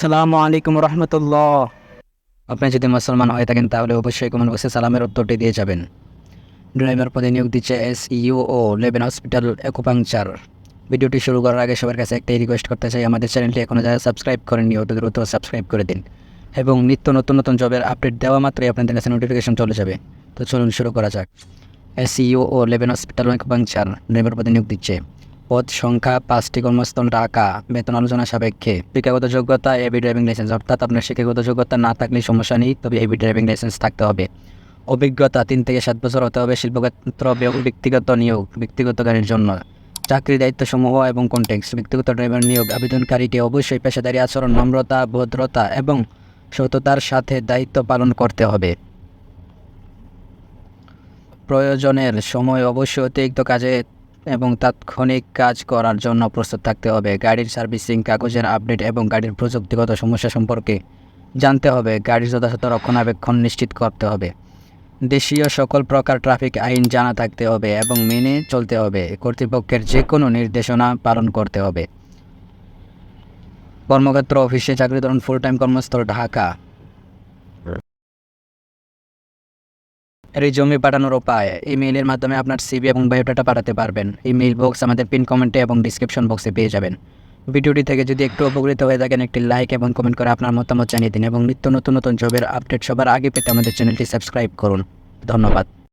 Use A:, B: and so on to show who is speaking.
A: সালামু আলাইকুম রহমতুল্লাহ। আপনি যদি মুসলমান হয়ে থাকেন, তাহলে অবশ্যই কমেন্ট বক্সে সালামের উত্তরটি দিয়ে যাবেন। ড্রাইভার পদে নিয়োগ দিচ্ছে এস ইউ ও লেভেন হসপিটাল একুপাংচার। ভিডিওটি শুরু করার আগে সবার কাছে একটাই রিকোয়েস্ট করতে চাই, আমাদের চ্যানেলটি এখনও যারা সাবস্ক্রাইব করেননি, অত দ্রুত সাবস্ক্রাইব করে দিন। এবং নিত্য নতুন নতুন জবের আপডেট দেওয়া মাত্রই আপনাদের কাছে নোটিফিকেশন চলে যাবে। তো চলুন শুরু করা যাক। এস ইউ ও লেভেন হসপিটাল একুপাংচার, ড্রাইভার পদে নিয়োগ দিচ্ছে। পদ সংখ্যা পাঁচটি কর্মস্থল টাকা বেতন আলোচনা সাপেক্ষে। শিক্ষাগত যোগ্যতা এবি ড্রাইভিং লাইসেন্স অর্থাৎ আপনার শিক্ষাগত যোগ্যতা না থাকলে সমস্যা নেই, তবে এবি ড্রাইভিং লাইসেন্স থাকতে হবে। অভিজ্ঞতা, তিন থেকে সাত বছর হতে হবে শিল্পক্ষেত্র ব্যক্তিগত নিয়োগ, ব্যক্তিগত গাড়ির জন্য। চাকরি দায়িত্বসমূহ এবং কন্টেক্স ব্যক্তিগত ড্রাইভার নিয়োগ, আবেদনকারীকে অবশ্যই পেশাদারি আচরণ, নম্রতা, ভদ্রতা এবং সততার সাথে দায়িত্ব পালন করতে হবে। প্রয়োজনের সময় অবশ্যই অতিরিক্ত কাজে এবং তাৎক্ষণিক কাজ করার জন্য প্রস্তুত থাকতে হবে। গাড়ির সার্ভিসিং, কাগজের আপডেট এবং গাড়ির প্রযুক্তিগত সমস্যা সম্পর্কে জানতে হবে। গাড়ির যথাযথ রক্ষণাবেক্ষণ নিশ্চিত করতে হবে। দেশীয় সকল প্রকার ট্রাফিক আইন জানা থাকতে হবে এবং মেনে চলতে হবে। কর্তৃপক্ষের যে কোনো নির্দেশনা পালন করতে হবে। কর্মক্ষেত্র অফিসে চাকরি ধরুন ফুল টাইম কর্মস্থল, ঢাকা। রিজমি পাঠানোর উপায় ইমেইলের মাধ্যমে আপনার সিভি এবং বায়োডাটা পাঠাতে পারবেন। ইমেইল বক্স আমাদের পিন কমেন্টে এবং ডিসক্রিপশন বক্সে পেয়ে যাবেন। ভিডিওটি থেকে যদি একটু উপকৃত হয়ে থাকেন, একটি লাইক এবং কমেন্ট করে আপনার মতামত জানিয়ে দিন এবং নিত্য নতুন নতুন জবের আপডেট সবার আগে পেতে আমাদের চ্যানেলটি সাবস্ক্রাইব করুন। ধন্যবাদ।